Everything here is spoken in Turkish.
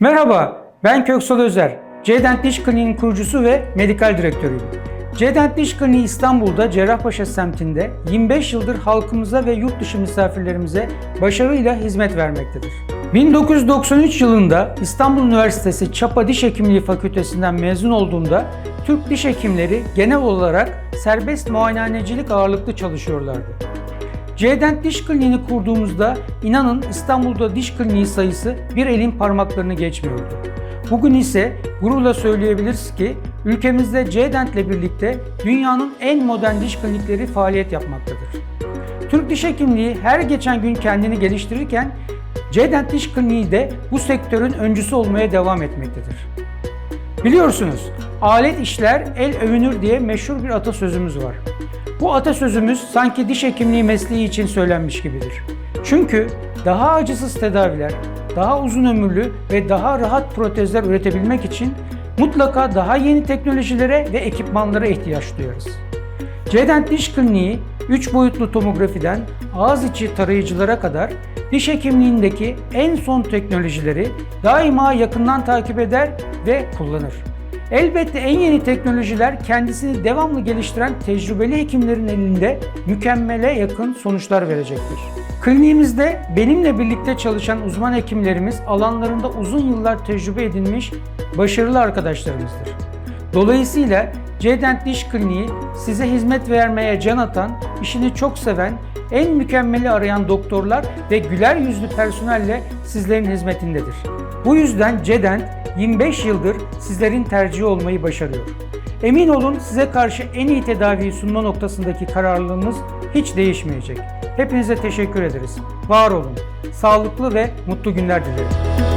Merhaba, ben Köksal Özer. Cedent Diş Kliniği'nin kurucusu ve medikal direktörüyüm. Cedent Diş Kliniği İstanbul'da Cerrahpaşa semtinde 25 yıldır halkımıza ve yurt dışı misafirlerimize başarıyla hizmet vermektedir. 1993 yılında İstanbul Üniversitesi Çapa Diş Hekimliği Fakültesinden mezun olduğumda Türk diş hekimleri genel olarak serbest muayenehanecilik ağırlıklı çalışıyorlardı. C'dent Diş Kliniği'ni kurduğumuzda inanın İstanbul'da diş kliniği sayısı bir elin parmaklarını geçmiyordu. Bugün ise gururla söyleyebiliriz ki ülkemizde C'dent ile birlikte dünyanın en modern diş klinikleri faaliyet yapmaktadır. Türk Diş Hekimliği her geçen gün kendini geliştirirken C'dent Diş Kliniği de bu sektörün öncüsü olmaya devam etmektedir. Biliyorsunuz, alet işler el övünür diye meşhur bir atasözümüz var. Bu atasözümüz sanki diş hekimliği mesleği için söylenmiş gibidir. Çünkü daha acısız tedaviler, daha uzun ömürlü ve daha rahat protezler üretebilmek için mutlaka daha yeni teknolojilere ve ekipmanlara ihtiyaç duyarız. Cedent Diş Kliniği 3 boyutlu tomografiden ağız içi tarayıcılara kadar diş hekimliğindeki en son teknolojileri daima yakından takip eder ve kullanır. Elbette en yeni teknolojiler kendisini devamlı geliştiren tecrübeli hekimlerin elinde mükemmele yakın sonuçlar verecektir. Kliniğimizde benimle birlikte çalışan uzman hekimlerimiz alanlarında uzun yıllar tecrübe edinmiş başarılı arkadaşlarımızdır. Dolayısıyla Cedent Diş Kliniği size hizmet vermeye can atan, işini çok seven, en mükemmeli arayan doktorlar ve güler yüzlü personelle sizlerin hizmetindedir. Bu yüzden Cedent 25 yıldır sizlerin tercihi olmayı başarıyor. Emin olun size karşı en iyi tedaviyi sunma noktasındaki kararlılığımız hiç değişmeyecek. Hepinize teşekkür ederiz. Var olun. Sağlıklı ve mutlu günler dilerim.